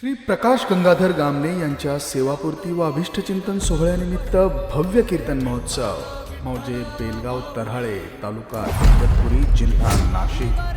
श्री प्रकाश गंगाधर गामणे यांच्या सेवापूर्ती व अभिष्टचिंतन सोहळ्यानिमित्त भव्य कीर्तन महोत्सव. मौजे बेलगाव तऱ्हाळे तालुका इगतपुरी जिल्हा नाशिक.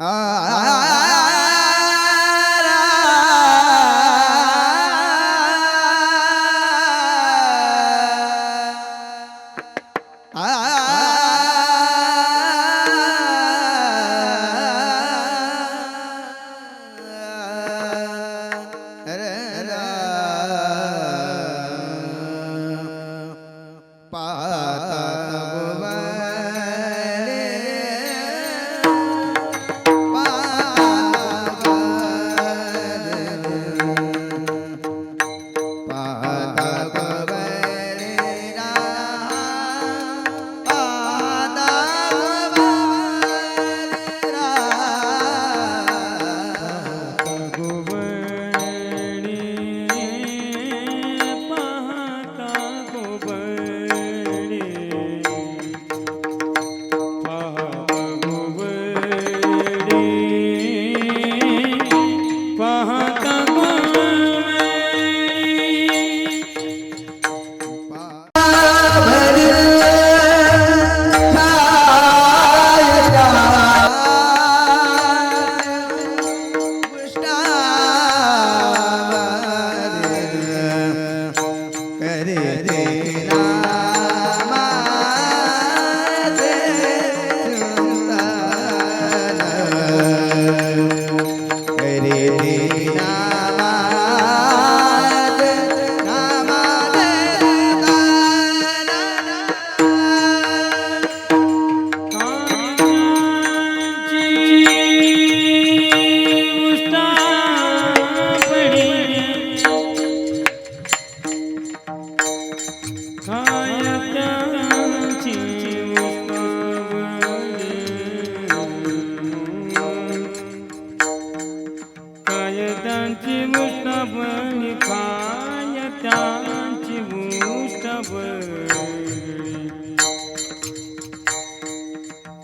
ಆ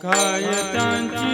कायतांची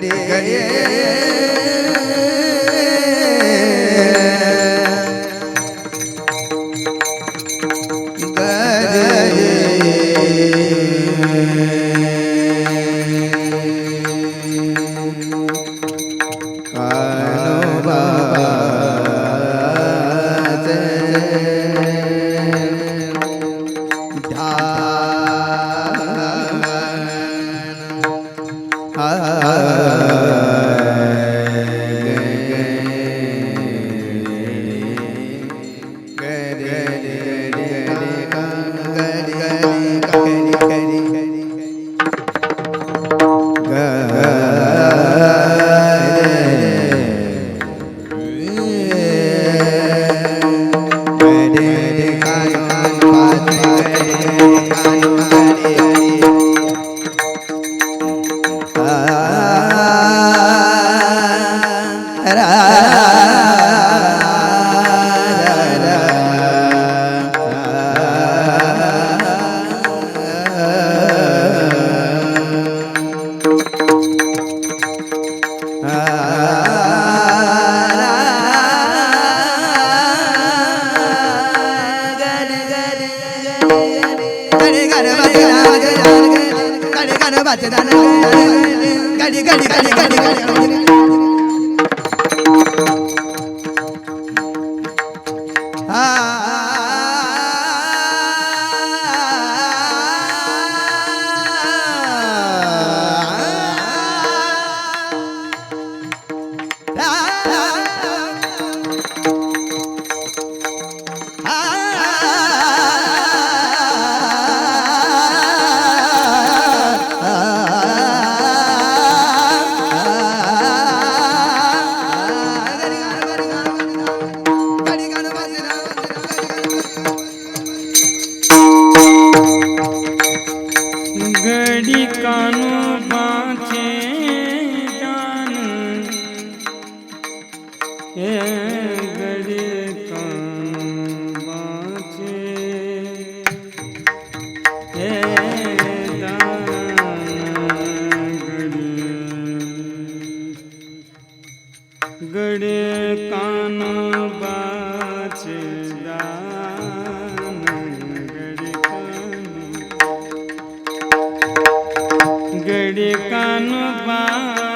நடிகையே Yeah. દેખાય गडी એ ગળે કાચે એ ગળે કાન બાચે દાન ગળે કાન ગળે કાન બા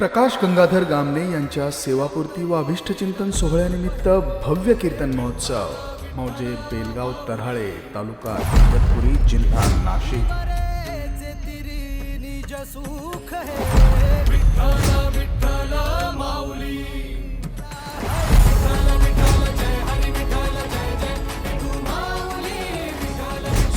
प्रकाश गंगाधर गामणे यांच्या सेवापूर्ती व अभिष्टचिंतन सोहळ्यानिमित्त भव्य कीर्तन महोत्सव. मौजे बेलगाव तऱ्हाळे तालुका इगतपुरी जिल्हा नाशिक.